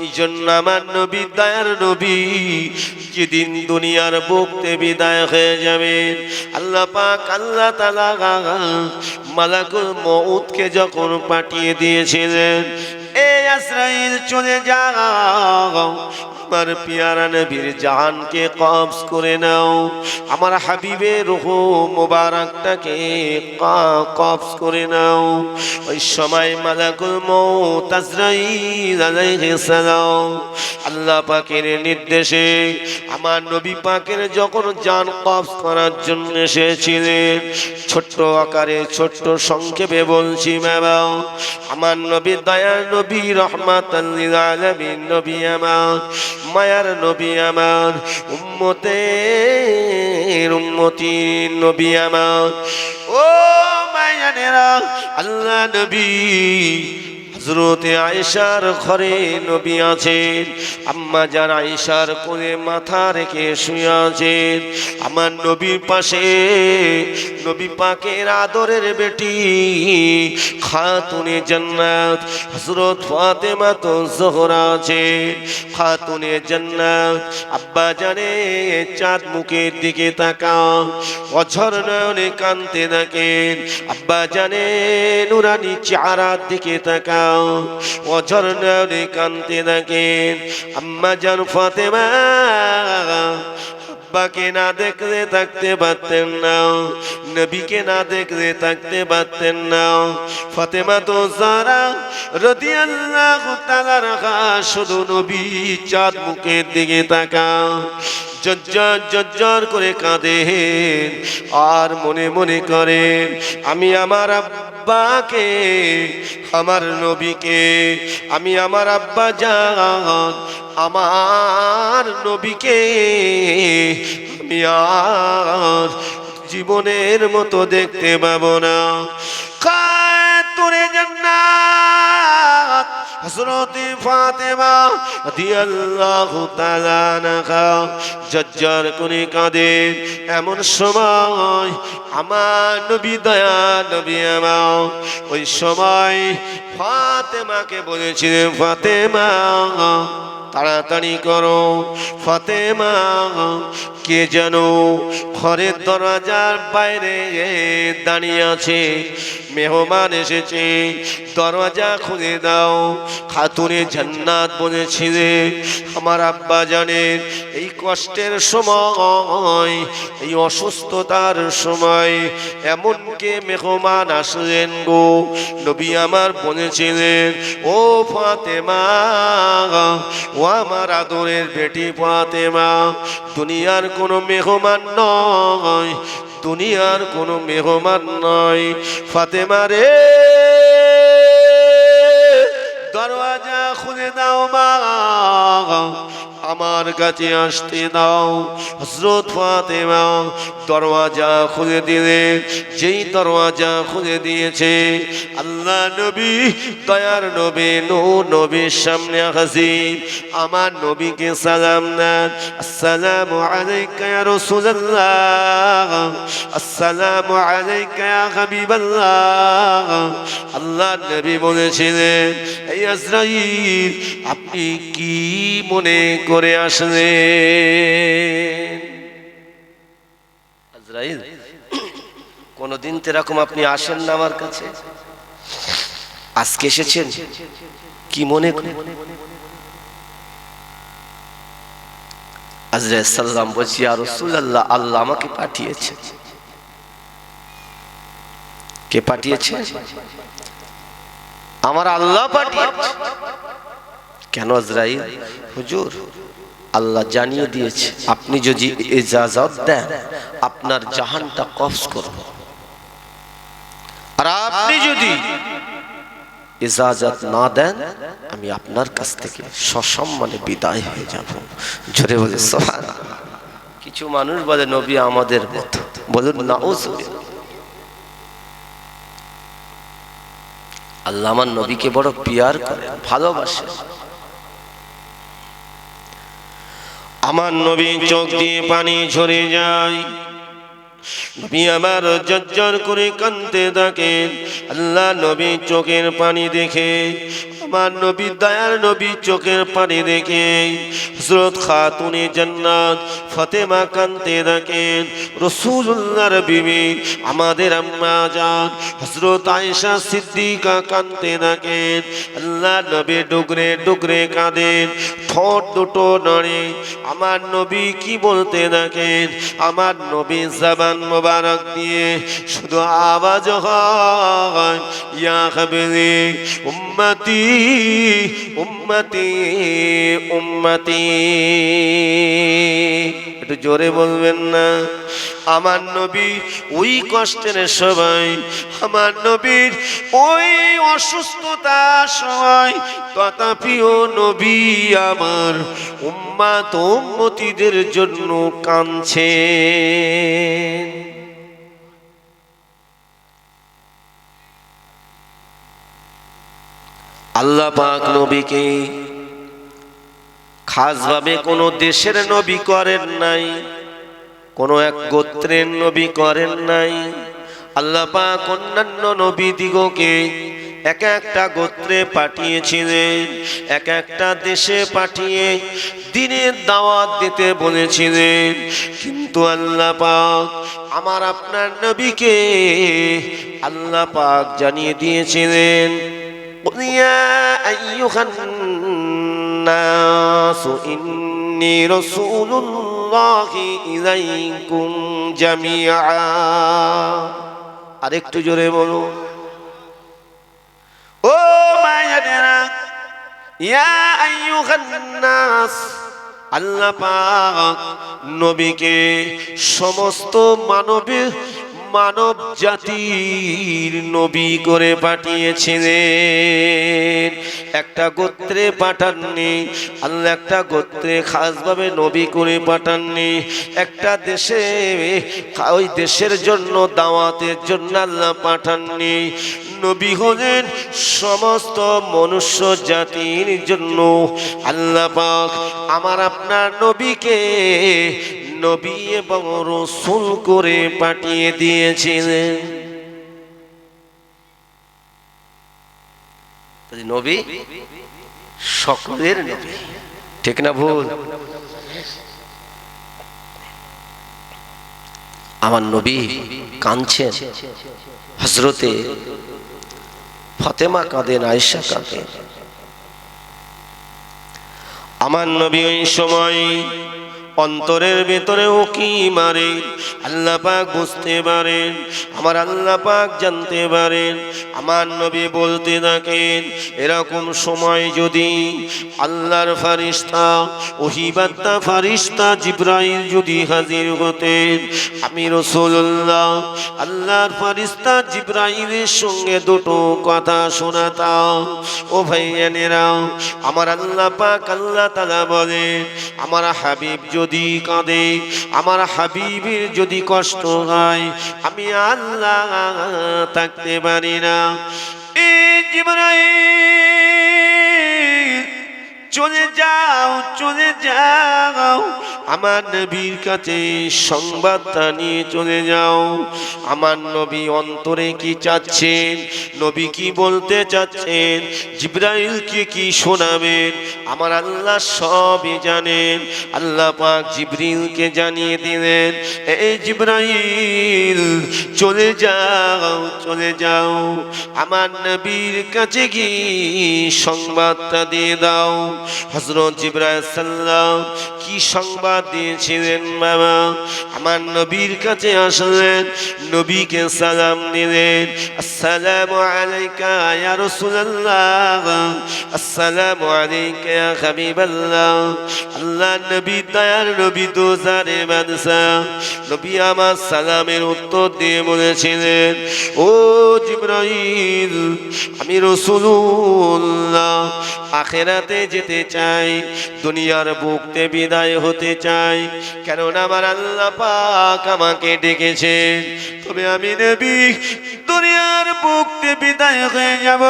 এই জন্য আমার নবী, দয়ার নবী, যেদিন দুনিয়ার বুকতে বিদায় হয়ে যাবে, আল্লাহ পাক আল্লাহ তালা মালাকুল মউতকে যখন পাঠিয়ে দিয়েছিলেন এই আশ্রাইল, চলে যাও আমার পিয়ারা নবীর জাহানকে কবজ করে নাও। আমার হাবিবের রুহ মোবারকটাকে কবজ করে নাও। ওই সময় মালাকুল মৌত আজরাইল আল্লাহ পাকের নির্দেশে আমার নবী পাকের যখন জান কবজ করার জন্য এসেছিলেন, ছোট্ট আকারে ছোট্ট সংক্ষেপে বলছি, বাবা, আমার নবী দয়ার নবী, রহমাতাল লিল নবী আমার মায়ার নবী আমার উম্মতের উম্মতি নবী আমার। ও মায়ানেরা আল্লাহ নবী হজরতে আয়েশার ঘরে নবী আছেন। আম্মা যান আয়েশার কোলে মাথা রেখে শুয়ে আছেন। আমার নবীর পাশে নবী পাকের আদরের বেটি খাতুনে জান্নাত হজরত ফাতেমা তো জোহরা আছে। খাতুনে জান্নাত আব্বা জানে চাঁদ মুখের দিকে তাকাও অঝর নয়নে কানতে থাকেন। আব্বা জানে নুরানি চেহারার দিকে তাকাও কানতে থাকেন আম্মা জান ফাতেমা আব্বাকে না দেখলে থাকতে পারতেন না নবীকে না দেখলে থাকতে পারতেন না ফাতেমা তো যারা রাদিয়াল্লাহু তাআলা শুধু নবী চাঁদ মুখের দিকে তাকা জজ্জর জজ্জর করে কাঁদেন আর মনে মনে করেন, আমি আমার আব্বাকে, আমার নবীকে, আমি আমার আব্বা যান আমার নবীকে, আমি আর জীবনের মতো দেখতে পাবো না। তোরে জান্নাত? হযরতে ফাতেমা রাদিয়াল্লাহু তাআলা আনহা জজ্জার করে কাঁদে। এমন সময় আমার নবী দয়া নবী আমার, ওই সময় ফাতেমাকে বলেছিলেন, ফাতেমা তাড়াতাড়ি করো। ফাতেমা, কে যেন ঘরের দরজার বাইরে দাঁড়িয়ে আছে। মেহমান এসেছে, দরজা খুলে দাও। খাতুনে জান্নাত বলেছিলে, আমার আব্বা জানেন এই কষ্টের সময়, এই অসুস্থতার সময় এমন কে মেহমান আসলেন গো। নবী আমার বলেছিলেন, ও ফাতেমা ও আমার আদরের বেটি ফাতেমা, দুনিয়ার কোনো মেহমান নয়, দুনিয়ার কোনো মেহমান নয়। ফাতেমা রে, দরওয়াজা খুলে দাও মা। আমার কাছে আসতে দাও। হজরত ফাতেমা দরওয়াজা খুলে দিলে। যেই দরওয়াজা খুলে দিয়েছে, আল্লাহ নবী, দয়ার নবী নো নবীর সামনে হাজির। আমার নবীকে সালাম দেন। আসসালামু আলাইকা ইয়া রাসূলুল্লাহ। আসসালামু আলাইকা ইয়া হাবিবাল্লাহ। আল্লাহ নবী বলেছিলেন এই আজরাইল, আপনি কি মনে করে আসলেন আজরাইল, কোনদিন তো এরকম আপনি আসেন না আমার কাছে। আজকে এসেছেন? কি মনে সাল্লাম বলছি আর আল্লাহ আমাকে পাঠিয়েছে। কে পাঠিয়েছে? আমার আল্লাহ পাঠিয়েছে। কেন আজরাইল? হুজুর, আল্লাহ জানিয়ে দিয়েছে, আপনি যদি এজাজত দেন, আপনার জাহানটা কফস করব। আর আপনি যদি ইজাজত না দেন, আমি আপনার কাছ থেকে সসম্মানে বিদায় হয়ে যাব। জোরে বলে সোহান কিছু মানুষ বলে, নবী আমাদের মতো। বলুন না ও আল্লাহ আমার নবীকে বড় পিয়ার করে ভালোবাসে আমার নবী চোখ দিয়ে পানি ঝরে যায়। নবী আমার জজ্জর করে কানতে থাকেন আল্লাহ নবী চোখের পানি দেখে আমার নবী দয়ার নবী চোখের পানি দেখে। হজরত খাতুনে জান্নাত ফতেমা কান্তে দেখেন রসুল্লাহর বিবি, আমাদের আম্মা যান হজরত আয়েশা সিদ্দিকা কান্তে দেখেন আল্লাহ নবী ডুগরে ডুগরে কাঁদেন, ঠোঁট দুটো নড়ে। আমার নবী কি বলতে দেখেন আমার নবী জাবান মোবারক দিয়ে শুধু আওয়াজ হয়, ইয়া হাবিলি উম্মতি উম্মতি উম্মতি। একটু জোরে বলবেন না? আমার নবী ওই কষ্টের সবাই আমার নবীর ওই অসুস্থতা সবাই তথাপিও নবী আমার উম্মাত, উম্মতিদের জন্য কাঁদছে আল্লাহ পাক নবীকে খাসভাবে কোনো দেশের নবী করেন নাই, কোনো এক গোত্রের নবী করেন নাই। আল্লাহ পাক অন্যান্য নবী দিগকে এক একটা গোত্রে পাঠিয়েছিলেন, এক একটা দেশে পাঠিয়ে দিনের দাওয়াত দিতে বলেছিলেন। কিন্তু আল্লাহ পাক আমার আপনার নবীকে আল্লাহ পাক জানিয়ে দিয়েছিলেন قل يا أيها الناس إني رسول الله إليكم جميعا আরেকটু জোরে বলো ও মায়াদেরা ইয়া আইয়ুহান নাস আল্লাহ পাক নবীকে সমস্ত মানবের মানব জাতির নবী করে পাঠিয়েছিলেন। একটা গোত্রে পাঠাননি, আল্লাহ একটা গোত্রে খাসভাবে নবী করে পাঠাননি। একটা দেশে, ওই দেশের জন্য, দাওয়াতের জন্য আল্লাহ পাঠাননি। নবী হলেন সমস্ত মনুষ্য জাতির জন্য। আল্লাহ পাক আমার আপনার নবীকে নবী এবং রসুল করে পাঠিয়ে দিয়েছিলেন। নবী, সকলের নবী। ঠিক না ভুল? আমার নবী কাঁদছেন। হজরতে ফতেমা কাঁদেন, আয়েশা কাঁদেন। আমার নবী ওই সময় অন্তরের ভেতরে কি মারে? আল্লাহ পাক বুঝতে পারেন, আমার আল্লাহ পাক জানতে পারেন, আমার নবী বলতে থাকেন, এরকম সময় যদি আল্লাহর ফারিস্তা ওহিবাত্তা ফারিস্তা জিব্রাইল যদি হাজির হতেন, আমি রসুল্লাহ আল্লাহর ফারিস্তা জিব্রাইলের সঙ্গে দুটো কথা শোনাতাম। ও ভাইয়ানেরা আমার আল্লাহ পাক আল্লাহ তালা বলে আমার হাবিব যদি কাঁদে আমার হাবিবের যদি কষ্ট হয় আমি আল্লাহ থাকতে পারি না। এই জিবরাইল! চলে যাও চলে যাও। আমার নবীর কাছে সংবাদটা নিয়ে চলে যাও। আমার নবী অন্তরে কি চাচ্ছেন? নবী কি বলতে চাচ্ছেন? জিব্রাইলকে কি শোনাবেন? আমার আল্লাহ সবই জানেন। আল্লাহ পাক জিব্রিলকে জানিয়ে দিলেন এই জিব্রাইল, চলে যাও চলে যাও। আমার নবীর কাছে গিয়ে সংবাদটা দিয়ে দাও। হজরত সাল্লাম কি সংবাদ দিয়েছিলেন বাবা? আমার নবীর কাছে আসলেন, নবীকে সালাম দিলেন। আসসালামু আলাইকা ইয়া রাসূলুল্লাহ। আসসালামু আলাইকা ইয়া হাবিবাল্লাহ। আল্লাহ নবী দয়ার নবী দোজারে বাদশা। নবী আমার সালামের উত্তর দিয়ে বলেছিলেন, ও জিব্রাইল, আমি রসুল্লাহ আখেরাতে যেতে চাই, দুনিয়ার বুকতে বিদায় হতে চাই। কেননা আমার আল্লাহ পাক আমাকে ডেকেছেন। তবে আমি নবী, দুনিয়ার বুকতে বিদায় হয়ে যাব।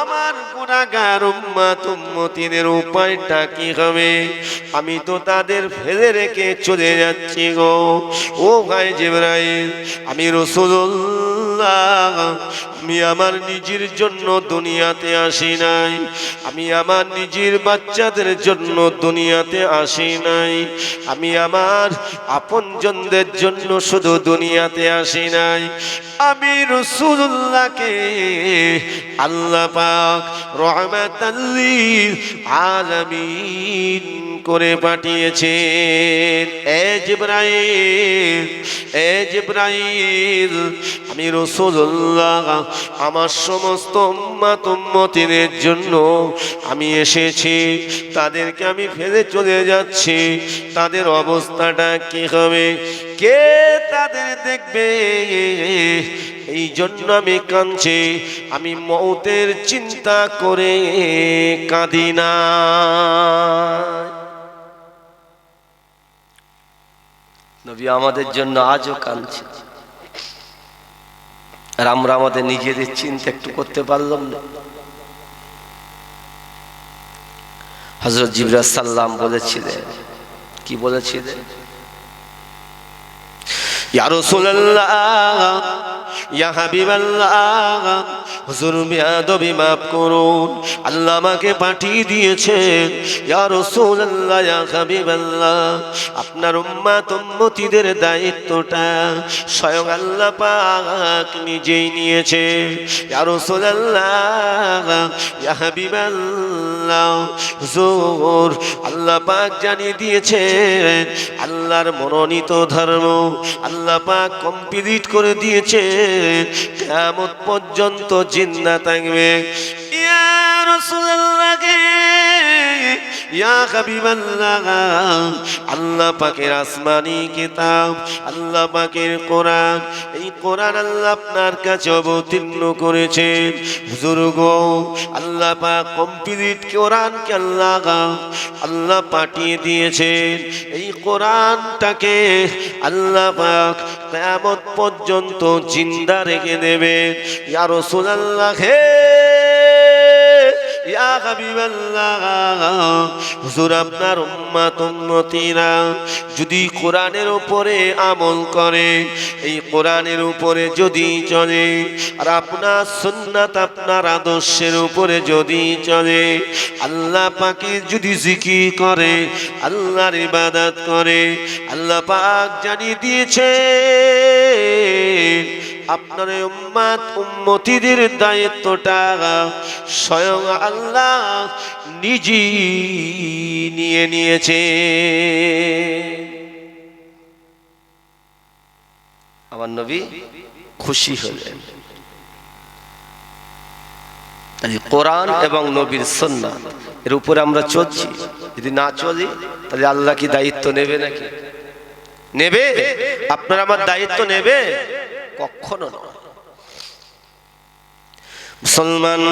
আমার গুণাগার উম্মাত, উম্মতিদের উপায়টা কি হবে? আমি তো তাদের ফেলে রেখে চলে যাচ্ছি গো। ও ভাই জিব্রাইল, আমি রসুল্লাহ আমি আমি আমার নিজের জন্য দুনিয়াতে আসি নাই। আমি আমার নিজের বাচ্চাদের জন্য দুনিয়াতে আসি নাই। আমি আমার আপনজনদের জন্য শুধু দুনিয়াতে আসি নাই। আমি রসুল্লাহকে আল্লাহ পাক রহমাতাল্লিল আলামিন করে পাঠিয়েছেন। এ জিব্রাইল এ জিব্রাইল আমি রসুল্লাহ আমার সমস্ত উম্মাত উম্মতিদের জন্য আমি এসেছি। তাদেরকে আমি ফেলে চলে যাচ্ছি। তাদের অবস্থাটা কি হবে? কে তাদের দেখবে? এই জন্য আমি কাঁদছি। আমি মৌতের চিন্তা করে কাঁদি না। নবী আমাদের জন্য আজও কাঁদছে। আর আমরা আমাদের নিজেদের চিন্তা একটু করতে পারলাম না। হজরত জিবরাজ সাল্লাম বলেছিলেন, কি বলেছিলেন? ইয়া রাসূলুল্লাহ, ইয়া হাবিবাল্লাহ, হুজুর বিয়াদবি মাফ করুন, আল্লাহ আমাকে পাঠিয়ে দিয়েছেন। ইয়া রাসূলুল্লাহ, ইয়া হাবিবাল্লাহ, আপনার উম্মাত উম্মতিদের দায়িত্বটা স্বয়ং আল্লাহ পাক নিজেই নিয়েছে ইয়া রাসূলুল্লাহ, ইয়া হাবিবাল্লাহ, হুজুর আল্লাহ পাক জানিয়ে দিয়েছেন, আল্লাহর মনোনীত ধর্ম, আল্লাহ পাক কমপ্লিট করে দিয়েছে কেমন পর্যন্ত জিন্দা থাকবে। ইয়া রাসূলুল্লাহ গে, ইয়া আল্লাহ পাকের আসমানি কিতাব আল্লাহ পাকের কোরআন এই কোরআন আল্লাহ আপনার কাছে অবতীর্ণ করেছে বুজুর্গ আল্লাহ পাক কমপ্লিট কোরআনকে আল্লাহ আল্লাহ পাঠিয়ে দিয়েছেন। এই কোরআনটাকে আল্লাহ পাক কিয়ামত পর্যন্ত জিন্দা রেখে দেবে ইয়া রাসূলুল্লাহ হে ইয়া হাবিবাল্লাহ, হুজুর আপনার উম্মাত উম্মতিরা যদি কোরআনের উপরে আমল করে, এই কোরআনের উপরে যদি চলে, আর আপনার সুন্নাত আপনার আদর্শের উপরে যদি চলে, আল্লাহ পাকে যদি জিকি করে, আল্লাহর ইবাদত করে, আল্লাহ পাক জানিয়ে দিয়েছে আপনার উম্মাত উম্মতিদের দায়িত্বটা স্বয়ং আল্লাহ নিজে নিয়ে নিয়েছে। আমার নবী খুশি হলেন। কোরআন এবং নবীর সন্না এর উপরে আমরা চলছি। যদি না চলি, তাহলে আল্লাহ কি দায়িত্ব নেবে নাকি? নেবে? আপনার আমার দায়িত্ব নেবে? কখনো নয়। মুসলমান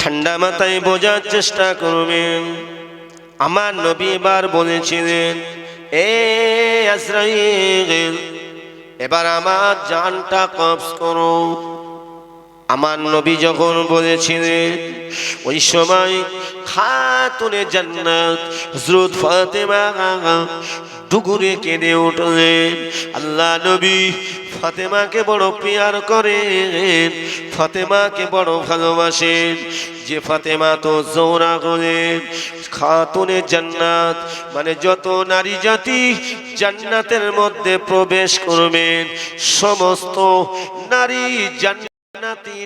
ঠান্ডা মাথায় বোঝার চেষ্টা করবেন আমার নবী এবার বলেছিলেন, এ আশ্রয় এবার আমার জানটা কবস করো। আমার নবী যখন বলেছিলেন, ওই সময় খাতুনে জান্নাত ফাতেমা ডুগুরে কেঁদে উঠলেন। আল্লাহ নবী ফাতেমাকে বড় প্রিয়ার করেন, ফাতেমাকে বড় ভালোবাসেন। যে ফাতেমা তো জোরা হলেন, খাতুনে জান্নাত মানে যত নারী জাতি জান্নাতের মধ্যে প্রবেশ করবেন, সমস্ত নারী জান্নাত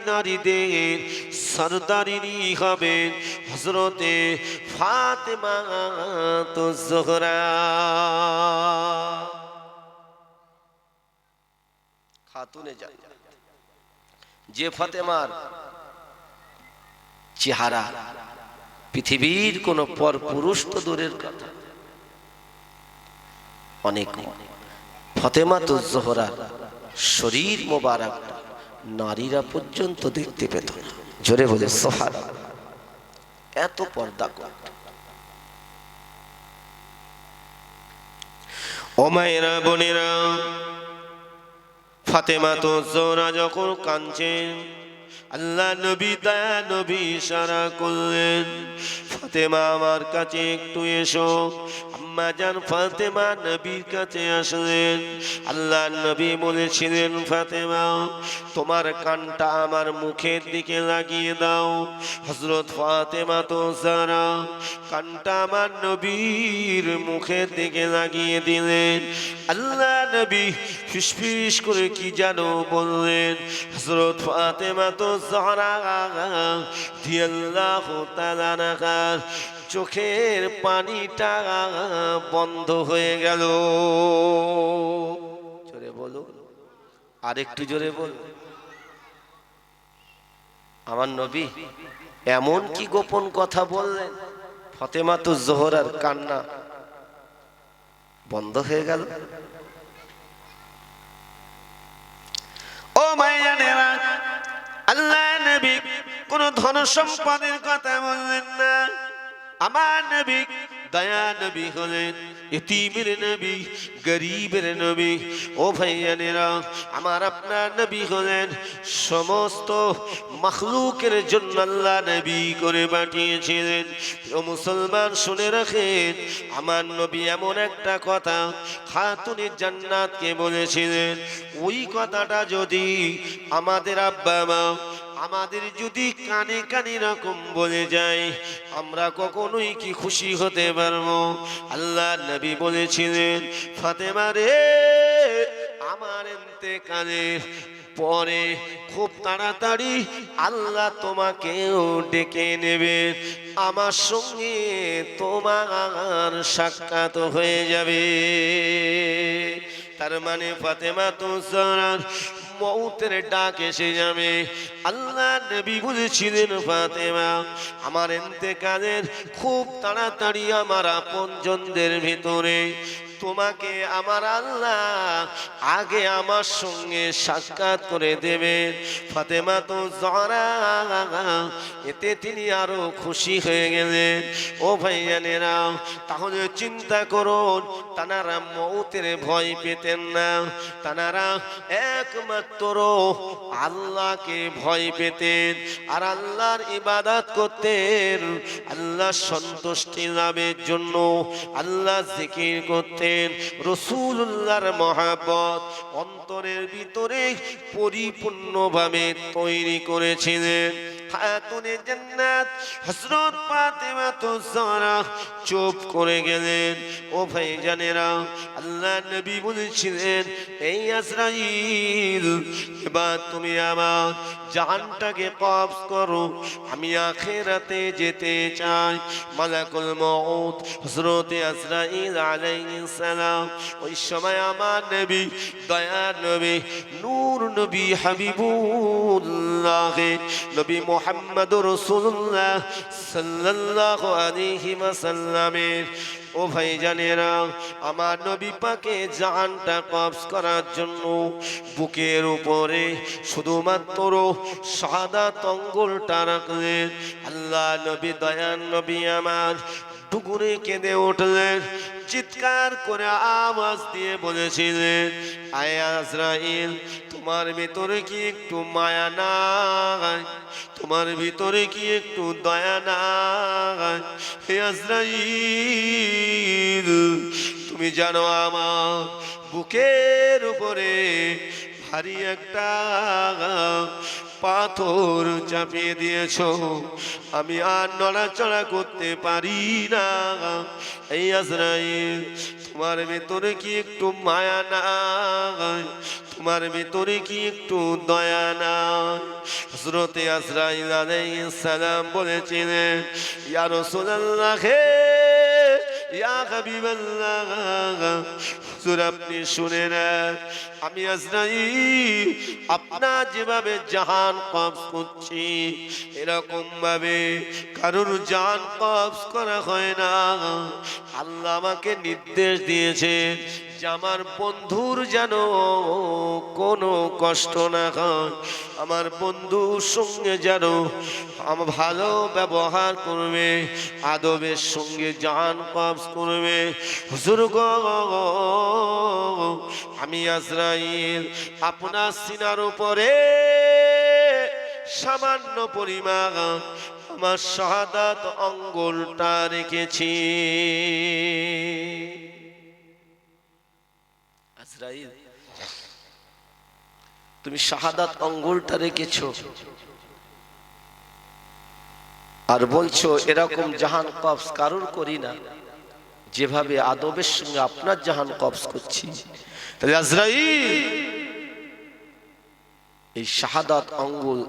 নারীদের সরদারিনী হবেন হজরতে ফাতেমা তো জোহরা। খাতুনে যে ফাতেমার চেহারা পৃথিবীর কোন পর পুরুষ তো দূরের কথা। অনেক। ফতেমা তো জোহরার শরীর মোবারক। নারীরা পর্যন্ত দেখতে পেত না। জোরে বলে সোহার এত পর্দা করত ও মায়েরা, বোনেরা, ফাতেমা তো জোরা যখন কাঁদছেন আল্লাহ নবী, দয়া নবী ইশারা করলেন। ফাতেমা আমার কাছে একটু এসো। আম্মা জান ফাতেমা নবীর কাছে আসলেন। আল্লাহ নবী বলেছিলেন, ফাতেমা, তোমার কানটা আমার মুখের দিকে লাগিয়ে দাও। হজরত ফাতেমা তো সারা কানটা আমার নবীর মুখের দিকে লাগিয়ে দিলেন। আল্লাহ নবী ফিসফিস করে কি জানো বললেন হজরত ফাতেমা তো চোখের পানিটা বন্ধ হয়ে গেল। জোরে বলো আর একটু জোরে বল। আমার নবী এমন কি গোপন কথা বললেন? ফতেমা তো জোহরার কান্না বন্ধ হয়ে গেল ও মাইয়ানেরা আল্লাহ নবী, কোন ধন সম্পদের কথা বললেন না। আমার নবী দয়া নবী হলেন, ইতিমের নবী, গরিবের নবী। ও ভাইয়ানেরা, আমার আপনার নবী হলেন, সমস্ত মখলুকের জন্য আল্লাহ নবী করে পাঠিয়েছিলেন। ও মুসলমান, শুনে রাখেন, আমার নবী এমন একটা কথা খাতুনে জান্নাতকে বলেছিলেন। ওই কথাটা যদি আমাদের আব্বা মা আমাদের যদি কানে কানে রকম বলে যায়, আমরা কখনোই কি খুশি হতে পারব? আল্লাহ নবী বলেছিলেন, ফাতেমা রে, আমার কানের পরে খুব তাড়াতাড়ি আল্লাহ তোমাকেও ডেকে নেবে। আমার সঙ্গে তোমার সাক্ষাৎ হয়ে যাবে। তার মানে ফাতেমা তো মৌতের ডাক এসে যাবে আল্লাহ নবী বুঝেছিলেন ফাতেমা, আমার এতেকালের খুব তাড়াতাড়ি আমার আপনজনদের ভিতরে তোমাকে আমার আল্লাহ আগে আমার সঙ্গে সাক্ষাৎ করে দেবে। ফাতেমা তো জরা এতে তিনি আরও খুশি হয়ে গেলেন। ও ভাইয়ানেরা, তাহলে চিন্তা করুন, তানারা মৌতের ভয় পেতেন না। তানারা একমাত্র আল্লাহকে ভয় পেতেন। আর আল্লাহর ইবাদত করতেন, আল্লাহ সন্তুষ্টি লাভের জন্য, আল্লাহ জিকির করতেন। রসুল্লাহর মহাবত অন্তরের ভিতরে পরিপূর্ণভাবে তৈরি করেছিলেন। খাতুনে জান্নাত, হযরত ফাতেমা তো যারা চুপ করে গেলেন। ও ভাই জানেরা আল্লাহ নবী বলেছিলেন, এই আজরাইল, এবার তুমি আমার জানটাকে কবজ করো। আমি আখেরাতে যেতে চাই। মালাকুল মউত, হযরত আজরাইল আলাইহিস সালাম। ওই সময় আমার নবী, দয়ার নবী, নূর নবী হাবিবুল্লাহ নবী মোহাম্মদ রসুল্লাহ সাল্লাল্লাহু আলাইহি ওয়াসাল্লামের। ও ভাই জানেরা, আমার নবী পাকে জানটা কবজ করার জন্য বুকের উপরে শুধুমাত্র সাদা তঙ্গলটা রাখলেন। আল্লাহ নবী দয়ান নবী আমার টুকুরে কেঁদে উঠলেন, চিৎকার করে আওয়াজ দিয়ে বলেছিলেন, আয় তোমার ভিতরে কি একটু মায়া নাই? তোমার ভিতরে কি একটু দয়া হে আজরাইল, তুমি জানো আমার বুকের উপরে ভারী একটা পাথর চাপিয়ে দিয়েছ। আমি আর নড়াচড়া করতে পারি না। এই আজরাইল, তোমার ভেতরে কি একটু মায়া না তোমার ভেতরে কি একটু দয়া না হজরতে আজরাইল আলাইহিস সালাম বলেছিলেন, ইয়া রাসূলুল্লাহ, হে ইয়া হাবিবাল্লাহ, হুজুর আপনি শুনে আমি আমি আজরাইল, আপনার যেভাবে জাহান কবজ করছি, এরকম ভাবে কারোর জান কবজ করা হয় না। আল্লাহ আমাকে নির্দেশ দিয়েছে আমার বন্ধুর যেন কোনো কষ্ট না হয়, আমার বন্ধুর সঙ্গে যেন আমার ভালো ব্যবহার করবে, আদবের সঙ্গে জান কবজ করবে। হুজুর আমি আজরাইল, আপনার সিনার উপরে সামান্য পরিমাণ আমার শাহাদাত অঙ্গলটা রেখেছি। তুমি শাহাদাত অঙ্গুলটা রেখেছো আর বলছো, এরকম জাহান কবস কারুর করি না? যেভাবে আদবের সঙ্গে আপনার জাহান কবস করছি। এই শাহাদাত অঙ্গুল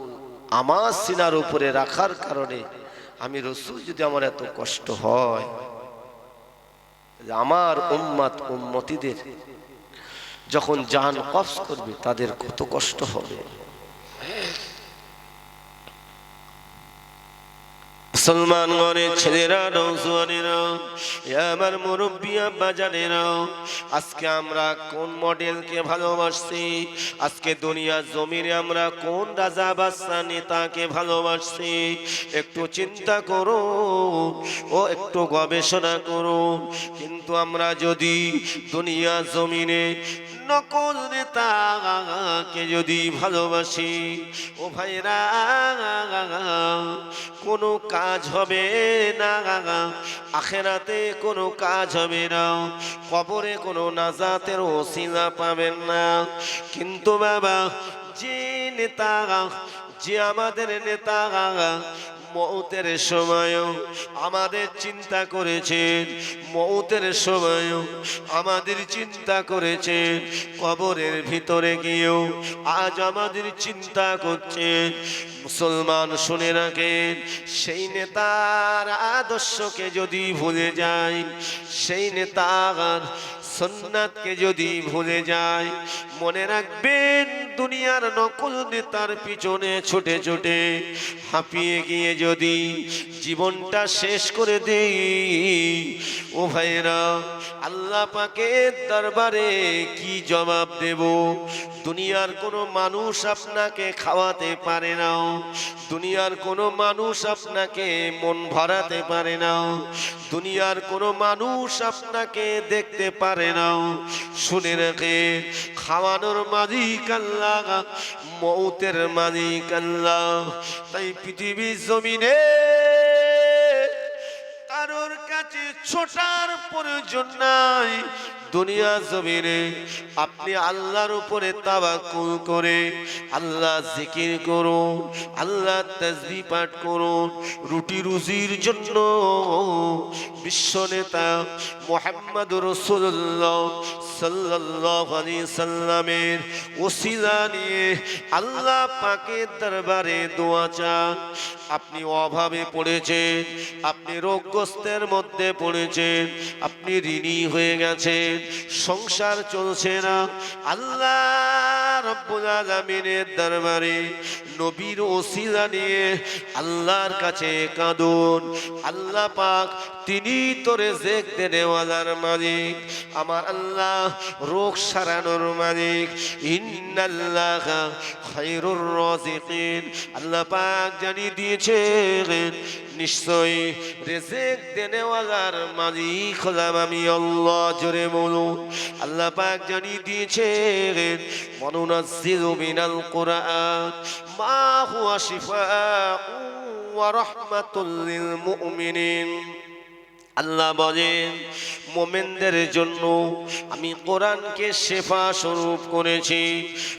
আমার সিনার উপরে রাখার কারণে আমি রসুল যদি আমার এত কষ্ট হয় আমার উম্মাত উম্মতিদের যখন জাহান কবস করবে, তাদের কত কষ্ট হবে। মুসলমানগণের ছেলেরা নৌজওয়ানেরা আমার মুরব্বী আব্বা আজকে আমরা কোন মডেলকে ভালোবাসছি? আজকে দুনিয়া জমিনে আমরা কোন রাজা বাদশা নেতাকে ভালোবাসছি? একটু চিন্তা করো, ও একটু গবেষণা করো। কিন্তু আমরা যদি দুনিয়া জমিনে নকল নেতাকে যদি ভালোবাসি, ও ভাইরা, কোনো কাজ হবে না। আখেরাতে কোনো কাজ হবে না। কবরে কোনো নাজাতের ওসিলা পাবেন না। কিন্তু বাবা, যে নেতা, যে আমাদের নেতা মৌতের সময়ও আমাদের চিন্তা করেছেন। মৌতের সময়ও আমাদের চিন্তা করেছেন। কবরের ভিতরে গিয়েও আজ আমাদের চিন্তা করছেন। মুসলমান শুনে রাখেন, সেই নেতার আদর্শকে যদি ভুলে যায় সেই নেতার সন্ন্যাতকে যদি ভুলে যায় মনে রাখবেন দুনিয়ার নকল নেতার পিছনে ছুটে ছুটে হাঁপিয়ে গিয়ে যদি জীবনটা শেষ করে দেই, ও ভাইরা আল্লাহ পাকের দরবারে কি জবাব দেব? দুনিয়ার কোনো মানুষ আপনাকে খাওয়াতে পারে না। দুনিয়ার কোনো মানুষ আপনাকে মন ভরাতে পারে না। দুনিয়ার কোনো মানুষ আপনাকে দেখতে পারে না। শুনে রাখে খাওয়ানোর মালিক আল্লাহ মৌতের মালিক আল্লাহ। তাই পৃথিবীর জমিনে কারোর কাছে ছোটার প্রয়োজন নাই। দুনিয়া জমিনে আপনি আল্লাহর উপরে তাবাকুল করে আল্লাহ জিকির করুন, আল্লাহ তাজবি পাঠ করুন, রুটি রুজির জন্য বিশ্ব নেতা মোহাম্মদ রসুল্লাহ সাল্লাল্লাহু আলাইহি সাল্লামের ওসিলা নিয়ে আল্লাহ পাকের দরবারে দোয়া চান। আপনি অভাবে পড়েছেন, আপনি রোগগ্রস্তের মধ্যে পড়েছেন, আপনি ঋণী হয়ে গেছেন, সংসার চলছে না আল্লাহ রব্বুল আলামিনের দরবারে নবীর ওসিলা নিয়ে আল্লাহর কাছে কাঁদুন। আল্লাহ পাক তিনি তোরে জেক দেনেওয়ালার মালিক, আমার আল্লাহ রোগ সারানোর মালিক। ইন্নাল্লাহ খায়রুর রাজিকিন। আল্লাহ পাক জানিয়ে দিয়েছেন নিশ্চয়ই রেজেক দেনেওয়ালার মালিক হলাম আমি, আল্লাহ জোরে বলুন। আল্লাহ পাক জানিয়ে দিয়েছেন, মনুনাজ্জিলু মিনাল কোরআন, মা হুয়া শিফাউ ওয়া রাহমাতুল লিল মুমিনিন। আল্লাহ বলেন, মোমেনদের জন্য আমি কোরআনকে শেফা স্বরূপ করেছি।